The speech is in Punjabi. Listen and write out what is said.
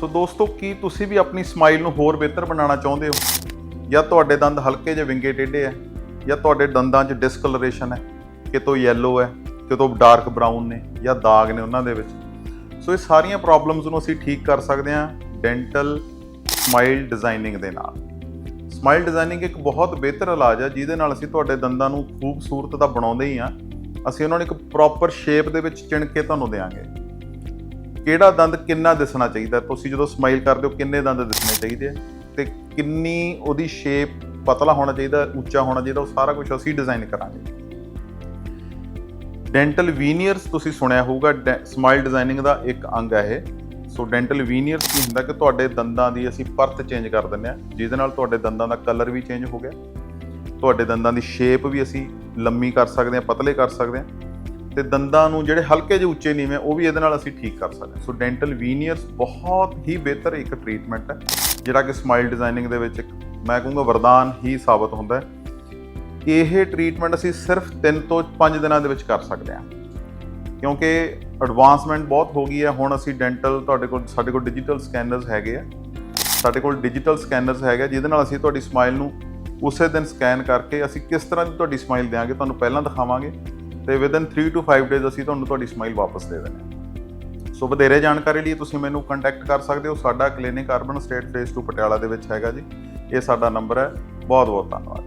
ਸੋ ਦੋਸਤੋ, ਕੀ ਤੁਸੀਂ ਵੀ ਆਪਣੀ ਸਮਾਈਲ ਨੂੰ ਹੋਰ ਬਿਹਤਰ ਬਣਾਉਣਾ ਚਾਹੁੰਦੇ ਹੋ? ਜਾਂ ਤੁਹਾਡੇ ਦੰਦ ਹਲਕੇ ਜਿਹੇ ਵਿੰਗੇ ਟੇਢੇ ਹੈ ਜਾਂ ਤੁਹਾਡੇ ਦੰਦਾਂ 'ਚ ਡਿਸਕਲਰੇਸ਼ਨ ਹੈ ਕਿਤੋਂ ਯੈਲੋ ਹੈ ਕਿਤੋਂ ਡਾਰਕ ਬਰਾਊਨ ਨੇ? ਜਾਂ ਦਾਗ ਨੇ ਉਹਨਾਂ ਦੇ ਵਿੱਚ? ਸੋ ਇਹ ਸਾਰੀਆਂ ਪ੍ਰੋਬਲਮਸ ਨੂੰ ਅਸੀਂ ਠੀਕ ਕਰ ਸਕਦੇ ਹਾਂ ਡੈਂਟਲ ਸਮਾਈਲ ਡਿਜ਼ਾਈਨਿੰਗ ਦੇ ਨਾਲ। ਸਮਾਈਲ ਡਿਜ਼ਾਈਨਿੰਗ ਇੱਕ ਬਹੁਤ ਬਿਹਤਰ ਇਲਾਜ ਹੈ ਜਿਹਦੇ ਨਾਲ ਅਸੀਂ ਤੁਹਾਡੇ ਦੰਦਾਂ ਨੂੰ ਖੂਬਸੂਰਤ ਤਾਂ ਬਣਾਉਂਦੇ ਹੀ ਆ ਅਸੀਂ ਉਹਨਾਂ ਨੂੰ ਇੱਕ ਪ੍ਰੋਪਰ ਸ਼ੇਪ ਦੇ ਵਿੱਚ ਚਿਣ ਕੇ ਤੁਹਾਨੂੰ ਦੇਵਾਂਗੇ ਕਿਹੜਾ ਦੰਦ ਕਿੰਨਾ ਦਿਸਣਾ ਚਾਹੀਦਾ? ਤੁਸੀਂ ਜਦੋਂ ਸਮਾਈਲ ਕਰਦੇ ਹੋ, ਕਿੰਨੇ ਦੰਦ ਦਿਸਣੇ ਚਾਹੀਦੇ ਆ? ਤੇ ਕਿੰਨੀ ਉਹਦੀ ਸ਼ੇਪ ਪਤਲਾ ਹੋਣਾ ਚਾਹੀਦਾ, ਉੱਚਾ ਹੋਣਾ ਚਾਹੀਦਾ, ਉਹ ਸਾਰਾ ਕੁਝ ਅਸੀਂ ਡਿਜ਼ਾਈਨ ਕਰਾਂਗੇ। ਡੈਂਟਲ ਵੀਨੀਅਰਸ ਤੁਸੀਂ ਸੁਣਿਆ ਹੋਊਗਾ ਸਮਾਈਲ ਡਿਜ਼ਾਈਨਿੰਗ ਦਾ ਇੱਕ ਅੰਗ ਹੈ ਇਹ। ਸੋ ਡੈਂਟਲ ਵੀਨੀਅਰਸ ਕੀ ਹੁੰਦਾ ਕਿ ਤੁਹਾਡੇ ਦੰਦਾਂ ਦੀ ਅਸੀਂ ਪਰਤ ਚੇਂਜ ਕਰ ਦਿੰਦੇ ਆ ਜਿਹਦੇ ਨਾਲ ਤੁਹਾਡੇ ਦੰਦਾਂ ਦਾ ਕਲਰ ਵੀ ਚੇਂਜ ਹੋ ਗਿਆ। ਤੁਹਾਡੇ ਦੰਦਾਂ ਦੀ ਸ਼ੇਪ ਵੀ ਅਸੀਂ ਲੰਮੀ ਕਰ ਸਕਦੇ ਆ ਪਤਲੇ ਕਰ ਸਕਦੇ ਆ ਤੇ ਦੰਦਾਂ ਨੂੰ ਜਿਹੜੇ ਹਲਕੇ ਜਿਹੇ ਉੱਚੇ ਨੀਵੇਂ ਉਹ ਵੀ ਇਹਦੇ ਨਾਲ ਅਸੀਂ ਠੀਕ ਕਰ ਸਕਦੇ ਹਾਂ। ਸੋ ਡੈਂਟਲ ਵੀਨੀਅਰਸ ਬਹੁਤ ਹੀ ਬਿਹਤਰ ਇੱਕ ਟ੍ਰੀਟਮੈਂਟ ਹੈ ਜਿਹੜਾ ਕਿ ਸਮਾਈਲ ਡਿਜ਼ਾਈਨਿੰਗ ਦੇ ਵਿੱਚ ਇੱਕ ਮੈਂ ਕਹੂੰਗਾ ਵਰਦਾਨ ਹੀ ਸਾਬਤ ਹੁੰਦਾ ਹੈ। ਇਹ ਟ੍ਰੀਟਮੈਂਟ ਅਸੀਂ ਸਿਰਫ 3 ਤੋਂ 5 ਦਿਨਾਂ ਦੇ ਵਿੱਚ ਕਰ ਸਕਦੇ ਹਾਂ। ਕਿਉਂਕਿ ਐਡਵਾਂਸਮੈਂਟ ਬਹੁਤ ਹੋ ਗਈ ਹੈ ਹੁਣ ਅਸੀਂ ਡੈਂਟਲ ਤੁਹਾਡੇ ਕੋਲ ਸਾਡੇ ਕੋਲ ਡਿਜੀਟਲ ਸਕੈਨਰਸ ਹੈਗੇ ਆ। ਸਾਡੇ ਕੋਲ ਡਿਜੀਟਲ ਸਕੈਨਰਸ ਹੈਗੇ ਆ, ਜਿਹਦੇ ਨਾਲ ਅਸੀਂ ਤੁਹਾਡੀ ਸਮਾਈਲ ਨੂੰ ਉਸੇ ਦਿਨ ਸਕੈਨ ਕਰਕੇ ਅਸੀਂ ਕਿਸ ਤਰ੍ਹਾਂ ਦੀ ਤੁਹਾਡੀ ਸਮਾਈਲ ਦੇਵਾਂਗੇ ਤੁਹਾਨੂੰ ਪਹਿਲਾਂ ਦਿਖਾਵਾਂਗੇ। ਤੇ ਵਿਦਨ 3 ਟੂ 5 ਡੇਜ਼ ਅਸੀਂ ਤੁਹਾਨੂੰ ਤੁਹਾਡੀ ਸਮਾਈਲ ਵਾਪਸ ਦੇ ਦੇਣੀ ਹੈ। ਸੋ ਵਧੇਰੇ ਜਾਣਕਾਰੀ ਲਈ ਤੁਸੀਂ ਮੈਨੂੰ ਕੰਟੈਕਟ ਕਰ ਸਕਦੇ ਹੋ। ਸਾਡਾ clinic urban estate phase 2 Patiala ਦੇ ਵਿੱਚ ਹੈਗਾ ਜੀ। ਇਹ ਸਾਡਾ ਨੰਬਰ ਹੈ। ਬਹੁਤ ਬਹੁਤ ਧੰਨਵਾਦ।